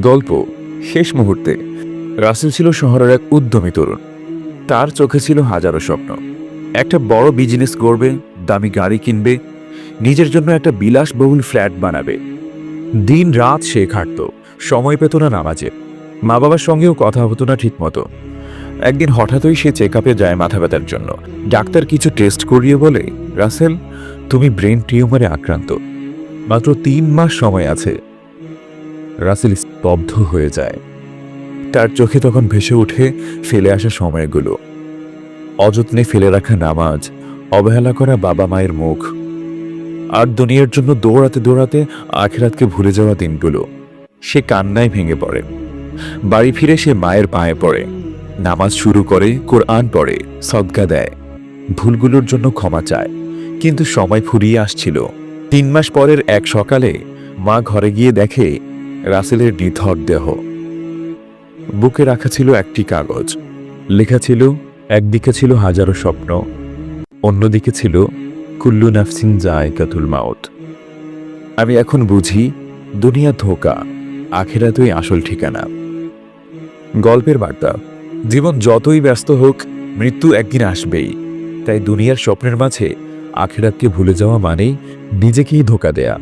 গল্প শেষ মুহূর্তে। রাসেল ছিল শহরের এক উদ্যমী তরুণ। তার চোখে ছিল হাজারো স্বপ্ন। একটা বড় বিজনেস করবে, দামি গাড়ি কিনবে, নিজের জন্য একটা বিলাসবহুল ফ্ল্যাট বানাবে। দিন রাত সে খাটত, সময় পেত না নামাজে। মা বাবার সঙ্গেও কথা হতো না ঠিকমতো। একদিন হঠাৎই সে চেক আপে যায় মাথা ব্যথার জন্য। ডাক্তার কিছু টেস্ট করিয়ে বলে, রাসেল, তুমি ব্রেন টিউমারে আক্রান্ত। মাত্র তিন মাস সময় আছে। রাসেল স্তব্ধ হয়ে যায়। তার চোখে তখন ভেসে ওঠে ফেলে আসা সময়গুলো। অযত্নে ফেলে রাখা নামাজ, অবহেলা করা বাবা মায়ের মুখ। আর দুনিয়ার জন্য দৌড়াতে দৌড়াতে আখেরাতকে ভুলে যাওয়া দিনগুলো। সে কান্নায় ভেঙে পড়ে। বাড়ি ফিরে সে মায়ের পায়ে পড়ে। নামাজ শুরু করে, কোরআন পড়ে, সদকা দেয়। ভুলগুলোর জন্য ক্ষমা চায়। কিন্তু সময় ফুরিয়ে আসছিল। তিন মাস পরের এক সকালে মা ঘরে গিয়ে দেখে রাসেলের নিথর দেহ। বুকে রাখা ছিল একটি কাগজ। লেখা ছিল, একদিকে ছিল হাজারো স্বপ্ন, অন্যদিকে ছিল কুল্লু নাফসিন জায়কাতুল মাউত। আমি এখন বুঝি, দুনিয়া ধোকা, আখেরাতই আসল ঠিকানা। গল্পের বার্তা, জীবন যতই ব্যস্ত হোক, মৃত্যু একদিন আসবেই। তাই দুনিয়ার স্বপ্নের মাঝে আখেরাতকে ভুলে যাওয়া মানেই নিজেকেই ধোকা দেয়া।